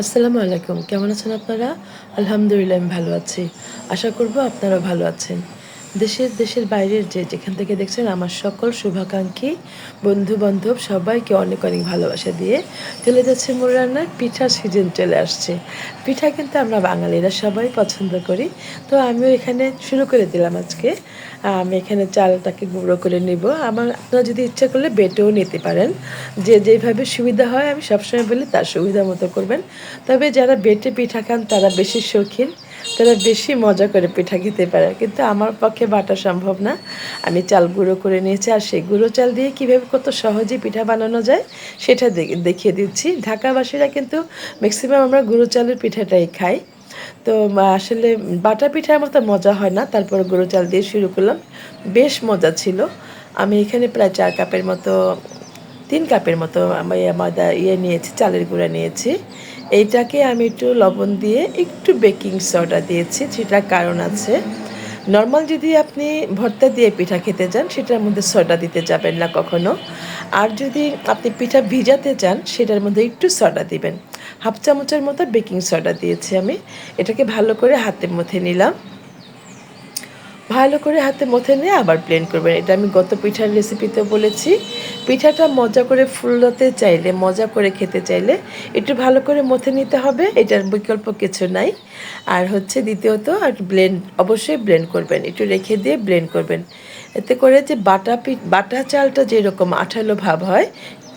আসসালামু আলাইকুম। কেমন আছেন আপনারা? আলহামদুলিল্লাহ আমি ভালো আছি। আশা করব আপনারা ভালো আছেন। দেশের দেশের বাইরের যে যেখান থেকে দেখছেন আমার সকল শুভাকাঙ্ক্ষী বন্ধু বান্ধব সবাইকে অনেক অনেক ভালোবাসা দিয়ে চলে যাচ্ছে মোর রান্নার পিঠার সিজন চলে আসছে। পিঠা কিন্তু আমরা বাঙালিরা সবাই পছন্দ করি। তো আমিও এখানে শুরু করে দিলাম আজকে। আমি এখানে চালটাকে গুঁড়ো করে নিব। আমার, আপনারা যদি ইচ্ছা করলে বেটেও নিতে পারেন। যে যেভাবে সুবিধা হয় আমি সবসময় বলি তার সুবিধা মতো করবেন। তবে যারা বেটে পিঠা খান তারা বেশি শৌখিন। তারা বেশি মজা করে পিঠা খেতে পারে। কিন্তু আমার পক্ষে বাটা সম্ভব না। আমি চাল গুঁড়ো করে নিয়েছি আর সেই গুঁড়ো চাল দিয়ে কীভাবে কত সহজে পিঠা বানানো যায় সেটা দেখিয়ে দিচ্ছি। ঢাকাবাসীরা কিন্তু ম্যাক্সিমাম আমরা গুঁড়ো চালের পিঠাটাই খাই। তো আসলে বাটা পিঠার মতো মজা হয় না। তারপর গুঁড়ো চাল দিয়ে শুরু করলাম। বেশ মজা ছিল। আমি এখানে প্রায় চার কাপের মতো, তিন কাপের মতো আমি ময়দা ইয়ে নিয়েছি, চালের গুঁড়া নিয়েছি। এইটাকে আমি একটু লবণ দিয়ে একটু বেকিং সোডা দিয়েছি সেটার কারণ আছে, নর্মাল যদি আপনি ভর্তা দিয়ে পিঠা খেতে চান, সেটার মধ্যে সোডা দিতে যাবেন না কখনো। আর যদি আপনি পিঠা ভিজাতে চান, সেটার মধ্যে একটু সোডা দিবেন। হাফ চামচের মতো বেকিং সোডা দিয়েছি আমি। এটাকে ভালো করে হাতের মধ্যে নিলাম। ভালো করে হাতে মথে নিয়ে আবার প্লেন করবেন। এটা আমি গত পিঠার রেসিপিতে বলেছি। পিঠাটা মজা করে ফুলতে চাইলে, মজা করে খেতে চাইলে একটু ভালো করে মথে নিতে হবে। এটার বিকল্প কিছু নাই। আর হচ্ছে দ্বিতীয়ত, আর ব্লেন্ড অবশ্যই ব্লেন্ড করবেন। একটু রেখে দিয়ে ব্লেন্ড করবেন। এতে করে যে বাটা বাটা চালটা যেরকম আঠালো ভাব হয়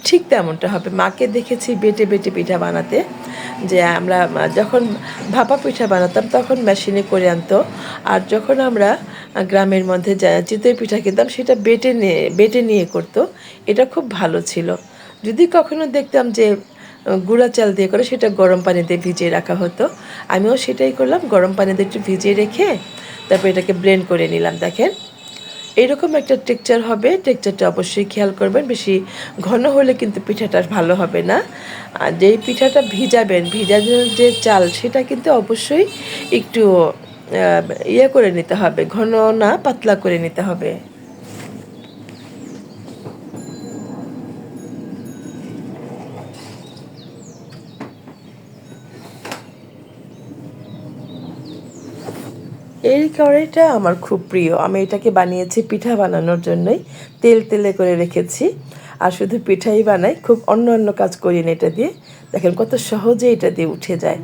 ঠিক তেমনটা হবে। মাকে দেখেছি বেটে বেটে পিঠা বানাতে, যে আমরা যখন ভাপা পিঠা বানাতাম তখন মেশিনে করে আনতো। আর যখন আমরা গ্রামের মধ্যে চিতই পিঠা খেতাম সেটা বেটে নিয়ে বেটে নিয়ে করতো। এটা খুব ভালো ছিল। যদি কখনো দেখতাম যে গুঁড়া চাল দিয়ে করে সেটা গরম পানিতে ভিজিয়ে রাখা হতো, আমিও সেটাই করলাম। গরম পানিতে একটু ভিজিয়ে রেখে তারপর এটাকে ব্লেন্ড করে নিলাম। দেখেন এরকম একটা টেক্সচার হবে। টেক্সচারটা অবশ্যই খেয়াল করবেন। বেশি ঘন হলে কিন্তু পিঠাটা ভালো হবে না। আর যেই পিঠাটা ভিজাবেন, ভিজানোর যে চাল, সেটা কিন্তু অবশ্যই একটু ইয়ে করে নিতে হবে। ঘন না, পাতলা করে নিতে হবে। এই কড়াইটা আমার খুব প্রিয়। আমি এটাকে বানিয়েছি পিঠা বানানোর জন্যই। তেল তেলে করে রেখেছি। আর শুধু পিঠাই বানাই, খুব অন্য অন্য কাজ করি না এটা দিয়ে। দেখেন কত সহজে এটা দিয়ে উঠে যায়।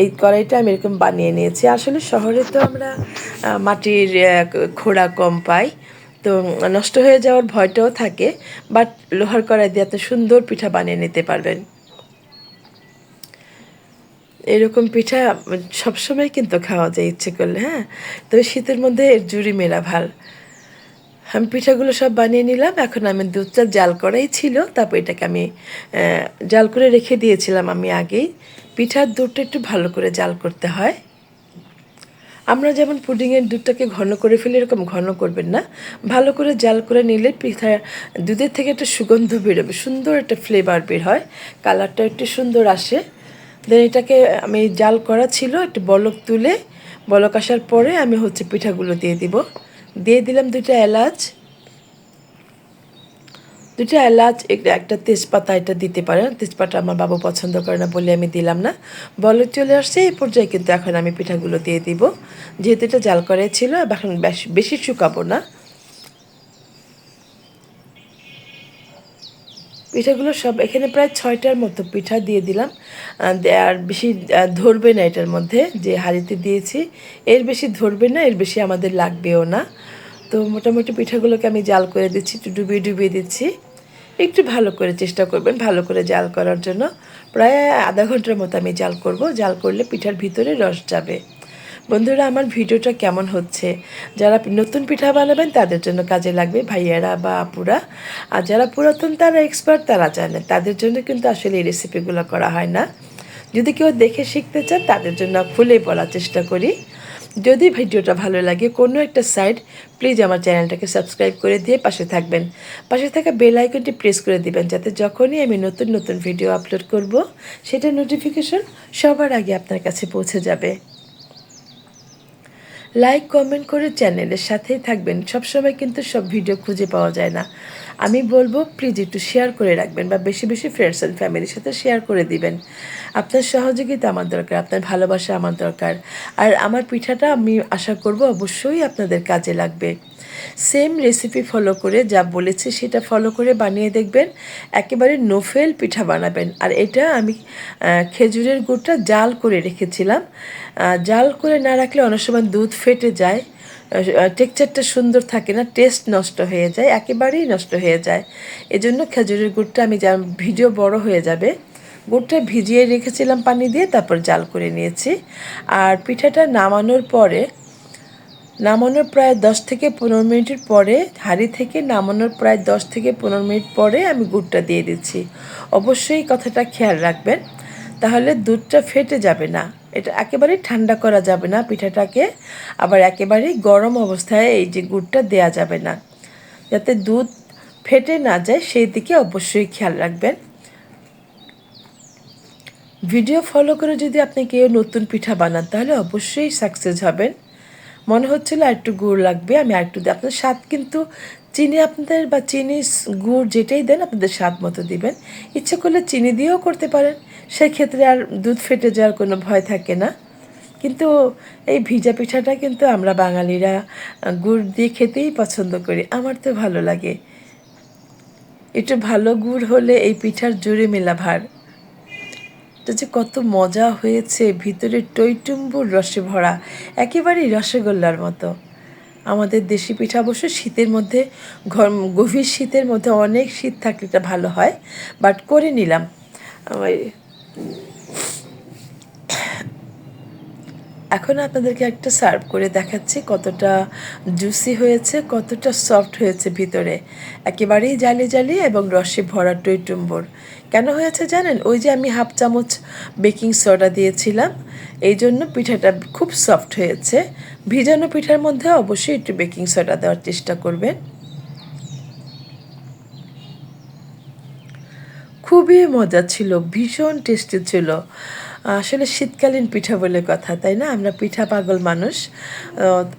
এই কড়াইটা আমি এরকম বানিয়ে নিয়েছি। আসলে শহরে তো আমরা মাটির খোড়া কম পাই। তো নষ্ট হয়ে যাওয়ার ভয়টাও থাকে। বাট লোহার কড়াই দিয়ে এত সুন্দর পিঠা বানিয়ে নিতে পারবেন। এরকম পিঠা সবসময় কিন্তু খাওয়া যায় ইচ্ছে করলে হ্যাঁ? তবে শীতের মধ্যে এর জুড়ি মেলা ভালো। আমি পিঠাগুলো সব বানিয়ে নিলাম, এখন আমি দুধ চাল জাল করাই ছিল, তারপর এটাকে আমি জাল করে রেখে দিয়েছিলাম আমি আগেই। পিঠার দুধটা একটু ভালো করে জাল করতে হয়। আমরা যেমন পুডিংয়ের দুধটাকে ঘন করে ফেলি, এরকম ঘন করবেন না। ভালো করে জাল করে নিলে পিঠা দুধের থেকে একটা সুগন্ধ বেরোবে, সুন্দর একটা ফ্লেভার বের হয়। কালারটা একটু সুন্দর আসে। দেন এটাকে আমি জাল করা ছিল, একটু বলক তুলে, বলক আসার পরে আমি হচ্ছে পিঠাগুলো দিয়ে দিব। দিয়ে দিলাম দুইটা এলাচ। দুটো এলাচ একটা তেজপাতা এটা দিতে পারেন। তেজপাতা আমার বাবু পছন্দ করে না বলে আমি দিলাম না। বলক চলে আসছে, এই পর্যায়ে কিন্তু এখন আমি পিঠাগুলো দিয়ে দিব। যেহেতু এটা জাল করে ছিল, এখন বেশি শুকাবো না। পিঠাগুলো সব এখানে প্রায় ছয়টার মতো পিঠা দিয়ে দিলাম। আর বেশি ধরবে না এটার মধ্যে, যে হাঁড়িতে দিয়েছি। এর বেশি ধরবে না, এর বেশি আমাদের লাগবেও না। তো মোটামুটি পিঠাগুলোকে আমি জাল করে দিচ্ছি, একটু ডুবিয়ে ডুবিয়ে দিচ্ছি। একটু ভালো করে চেষ্টা করবেন, ভালো করে জাল করার জন্য। প্রায় আধা ঘণ্টার মতো আমি জাল করব। জাল করলে পিঠার ভিতরে রস যাবে। বন্ধুরা, আমার ভিডিওটা কেমন হচ্ছে? যারা নতুন পিঠা বানাবেন, তাদের জন্য কাজে লাগবে ভাইয়ারা বা আপুরা। আর যারা পুরাতন, তারা এক্সপার্ট তারা জানে। তাদের জন্য কিন্তু আসলে এই রেসিপিগুলো করা হয় না। যদি কেউ দেখে শিখতে চান, তাদের জন্য খুলে বলার চেষ্টা করি। যদি ভিডিওটা ভালো লাগে, কোনো একটা সাইড প্লিজ আমার চ্যানেলটাকে সাবস্ক্রাইব করে দিয়ে পাশে থাকবেন। পাশে থাকা বেল আইকনটি প্রেস করে দিবেন, যাতে যখনই আমি নতুন নতুন ভিডিও আপলোড করব, সেটা নোটিফিকেশন সবার আগে আপনার কাছে পৌঁছে যাবে। লাইক কমেন্ট করে চ্যানেলের সাথেই থাকবেন। সবসময় কিন্তু সব ভিডিও খুঁজে পাওয়া যায় না। আমি বলব প্লিজ একটু শেয়ার করে রাখবেন বা বেশি বেশি ফ্রেন্ডস অ্যান্ড ফ্যামিলির সাথে শেয়ার করে দিবেন। আপনার সহযোগিতা আমার দরকার, আপনার ভালোবাসা আমার দরকার। আর আমার পিঠাটা আমি আশা করব অবশ্যই আপনাদের কাজে লাগবে। সেম রেসিপি ফলো করে যা বলেছি সেটা ফলো করে বানিয়ে দেখবেন। একেবারে নোফেল পিঠা বানাবেন। আর এটা আমি খেজুরের গুড়টা জাল করে রেখেছিলাম। জাল করে না রাখলে অনেক সময় দুধ ফেটে যায়। টেক্সচারটা সুন্দর থাকে না টেস্ট নষ্ট হয়ে যায়, একেবারেই নষ্ট হয়ে যায়। এজন্য খেজুরের গুড়টা আমি যা ভিডিও বড় হয়ে যাবে, গুড়টা ভিজিয়ে রেখেছিলাম পানি দিয়ে, তারপর জাল করে নিয়েছি। আর পিঠাটা নামানোর পরে নামানোর প্রায় দশ থেকে পনেরো মিনিটের পরে, হাঁড়ি থেকে নামানোর প্রায় দশ থেকে পনেরো মিনিট পরে আমি গুড়টা দিয়ে দিচ্ছি। অবশ্যই কথাটা খেয়াল রাখবেন। তাহলে দুধটা ফেটে যাবে না। এটা একেবারেই ঠান্ডা করা যাবে না পিঠাটাকে। আবার একেবারেই গরম অবস্থায় এই যে গুড়টা দেয়া যাবে না। যাতে দুধ ফেটে না যায়, সেই দিকে অবশ্যই খেয়াল রাখবেন। ভিডিও ফলো করে যদি আপনি কেউ নতুন পিঠা বানান, তাহলে অবশ্যই সাকসেস হবেন। মনে হচ্ছিল আর একটু গুড় লাগবে, আমি আর একটু দিই আপনার স্বাদ কিন্তু চিনি আপনাদের বা চিনি গুড় যেটাই দেন আপনাদের স্বাদ মতো দিবেন। ইচ্ছে করলে চিনি দিয়েও করতে পারেন, সেক্ষেত্রে আর দুধ ফেটে যাওয়ার কোনো ভয় থাকে না। কিন্তু এই ভিজা পিঠাটা কিন্তু আমরা বাঙালিরা গুড় দিয়ে খেতেই পছন্দ করি, আমার তো ভালো লাগে। একটু ভালো গুড় হলে এই পিঠার জুড়ে মেলা ভার এটা যে কত মজা হয়েছে, ভিতরে টইটুম্বুর রসে ভরা, একেবারেই রসগোল্লার মতো। আমাদের দেশি পিঠা অবশ্য শীতের মধ্যে ঘর গভীর শীতের মধ্যে অনেক শীত থাকলে এটা ভালো হয় বাট করে নিলাম। আমার এখন আপনাদেরকে একটা সার্ভ করে দেখাচ্ছি কতটা জুসি হয়েছে, কতটা সফট হয়েছে ভিতরে। একেবারেই জালি জালি এবং রসে ভরা টইটুম্বর। কেন হয়েছে জানেন? ওই যে আমি হাফ চামচ বেকিং সোডা দিয়েছিলাম, এই জন্য পিঠাটা খুব সফট হয়েছে। ভিজানো পিঠার মধ্যে অবশ্যই একটু বেকিং সোডা দেওয়ার চেষ্টা করবেন। খুবই মজা ছিল, ভীষণ টেস্টি ছিল। আসলে শীতকালীন পিঠা বলে কথা, তাই না? আমরা পিঠা পাগল মানুষ।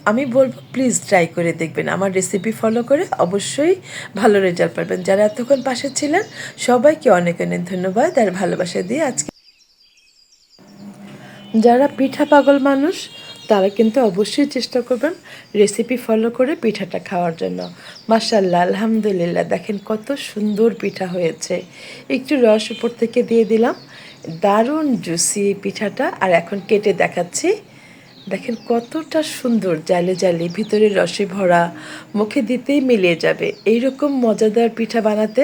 আমি বলব প্লিজ ট্রাই করে দেখবেন। আমার রেসিপি ফলো করে অবশ্যই ভালো রেজাল্ট পাবেন। যারা এতক্ষণ পাশে ছিলেন, সবাইকে অনেক অনেক ধন্যবাদ আর ভালোবাসা দিয়ে আজকে যারা পিঠা পাগল মানুষ, তারা কিন্তু অবশ্যই চেষ্টা করবেন রেসিপি ফলো করে পিঠাটা খাওয়ার জন্য। মাসাল্লাহ আলহামদুলিল্লাহ। দেখেন কত সুন্দর পিঠা হয়েছে। একটু রস উপর থেকে দিয়ে দিলাম। দারুণ জুসি পিঠাটা। আর এখন কেটে দেখাচ্ছি। দেখেন কতটা সুন্দর জালে জালে ভিতরে রসে ভরা, মুখে দিতেই মিলিয়ে যাবে। এইরকম মজাদার পিঠা বানাতে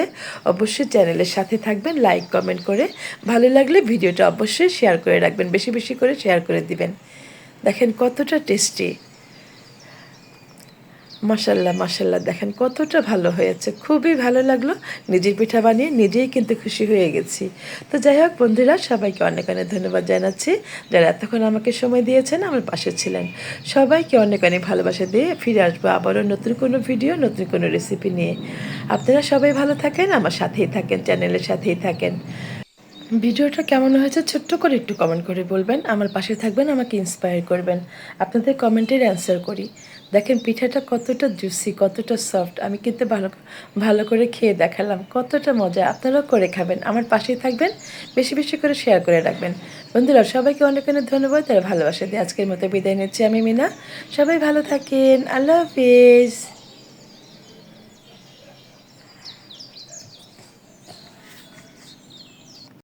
অবশ্যই চ্যানেলের সাথে থাকবেন, লাইক, কমেন্ট করে। ভালো লাগলে ভিডিওটা অবশ্যই শেয়ার করে রাখবেন, বেশি বেশি করে শেয়ার করে দিবেন। দেখেন কতটা টেস্টি। মাসাল্লাহ মাসাল্লাহ দেখেন কতটা ভালো হয়েছে। খুবই ভালো লাগল। নিজের পিঠা বানিয়ে নিজেই কিন্তু খুশি হয়ে গেছি। তো যাই হোক বন্ধুরা, সবাইকে অনেক অনেক ধন্যবাদ জানাচ্ছি। যারা এতক্ষণ আমাকে সময় দিয়েছেন, আমার পাশে ছিলেন। সবাইকে অনেক অনেক ভালোবাসা দিয়ে ফিরে আসব আবারও নতুন কোনো ভিডিও, নতুন কোনো রেসিপি নিয়ে। আপনারা সবাই ভালো থাকেন, আমার সাথেই থাকেন, চ্যানেলের সাথেই থাকেন। ভিডিওটা কেমন হয়েছে ছোট্ট করে একটু কমেন্ট করে বলবেন। আমার পাশে থাকবেন, আমাকে ইন্সপায়ার করবেন। আপনাদের কমেন্টের অ্যান্সার করি। দেখেন পিঠাটা কতটা জুসি কতটা সফট আমি কিন্তু ভালো ভালো করে খেয়ে দেখালাম, কতটা মজা। আপনারাও করে খাবেন, আমার পাশেই থাকবেন, বেশি বেশি করে শেয়ার করে রাখবেন। বন্ধুরা, সবাইকে অনেক অনেক ধন্যবাদ তারা ভালোবাসা দিয়ে আজকের মতো বিদায় নিচ্ছি আমি, মিনা। সবাই ভালো থাকেন, আল্লাহ হাফিজ।